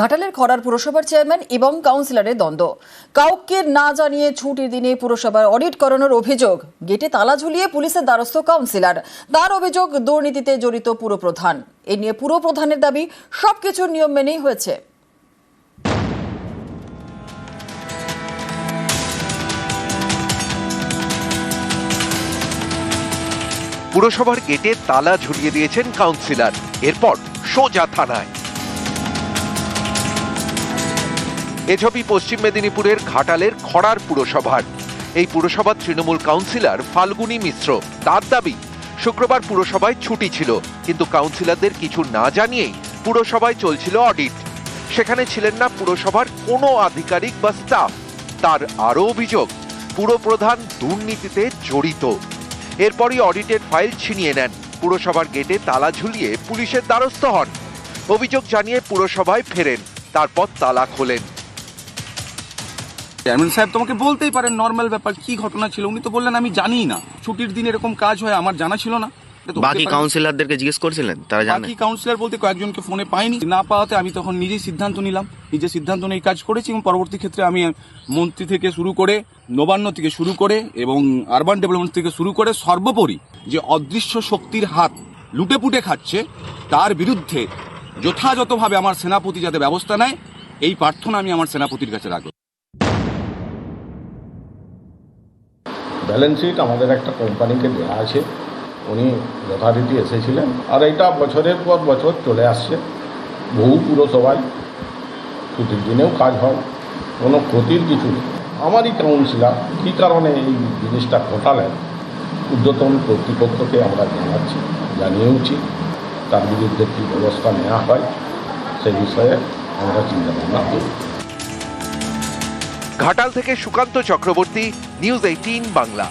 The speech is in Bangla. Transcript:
ঘাটালের খরার পুরসভার চেয়ারম্যান এবং কাউন্সিলরের দ্বন্দ্ব। কাউকে না জানিয়ে ছুটির দিনে পুরসভার অডিট করানোর অভিযোগ, গেটে তালা ঝুলিয়ে পুলিশের দ্বারস্থ কাউন্সিলর। তার অভিযোগ, দুর্নীতিতে জড়িত পুরপ্রধান এ নিয়ে পুরপ্রধানের দাবি, সবকিছু নিয়ম মেনেই হয়েছে। পুরসভার গেটে তালা ঝুলিয়ে দিয়েছেন কাউন্সিলর। এরপর সোজা থানায়। এ ছবি পশ্চিম মেদিনীপুরের ঘাটালের খড়ার পুরসভার। এই পুরসভার তৃণমূল কাউন্সিলর ফাল্গুনী মিশ্র, তার দাবি, শুক্রবার পুরসভায় ছুটি ছিল, কিন্তু কাউন্সিলরদের কিছু না জানিয়েই পুরসভায় চলছিল অডিট। সেখানে ছিলেন না পুরসভার কোনো আধিকারিক বা স্টাফ। তার আরও অভিযোগ পুরপ্রধান দুর্নীতিতে জড়িত। এরপরই অডিটের ফাইল ছিনিয়ে নেন। পুরসভার গেটে তালা ঝুলিয়ে পুলিশের দ্বারস্থ হন। অভিযোগ জানিয়ে পুরসভায় ফেরেন, তারপর তালা খোলেন। চেয়ারম্যান সাহেব তোমাকে বলতেই পারেন নর্মাল ব্যাপার কি ঘটনা ছিল? উনি তো বললেন আমি জানিই না। ছুটির দিন এরকম কাজ হয় আমার জানা ছিল না। বাকি কাউন্সিলরদেরকে জিজ্ঞেস করছিলেন? তারা জানে। বাকি কাউন্সিলর বলতে কয়েকজনকে ফোনে পাইনি। না পাওয়াতে আমি তখন নিজেই সিদ্ধান্ত নিলাম। নিজে সিদ্ধান্ত নিয়ে কাজ করেছি এবং পরবর্তী ক্ষেত্রে আমি মন্ত্রী থেকে শুরু করে নবান্ন থেকে শুরু করে এবং আরবান ডেভেলপমেন্ট থেকে শুরু করে সর্বোপরি যে অদৃশ্য শক্তির হাত লুটে পুটে খাচ্ছে তার বিরুদ্ধে যথাযথভাবে আমার সেনাপতি যাতে ব্যবস্থা নেয় এই প্রার্থনা আমি আমার সেনাপতির কাছে রাখব। ব্যালেন্স শিট আমাদের একটা কোম্পানিকে দেওয়া আছে। উনি যথারীতি এসেছিলেন। আর এটা বছরের পর বছর চলে আসছে। বহু পুরসভায় ছুটির দিনেও কাজ হয়। কোনো ক্ষতির কিছু নেই। আমারই কাউন্সিলার কী কারণে এই জিনিসটা ঘটালেন, ঊর্ধ্বতন কর্তৃপক্ষকে আমরা জানাচ্ছি, জানিয়েওছি। তার বিরুদ্ধে কী ব্যবস্থা নেওয়া হয়, সে বিষয়ে আমরা চিন্তা ভাবনা করি ঘাটাল থেকে সুকান্ত চক্রবর্তী নিউজ এইটিন বাংলা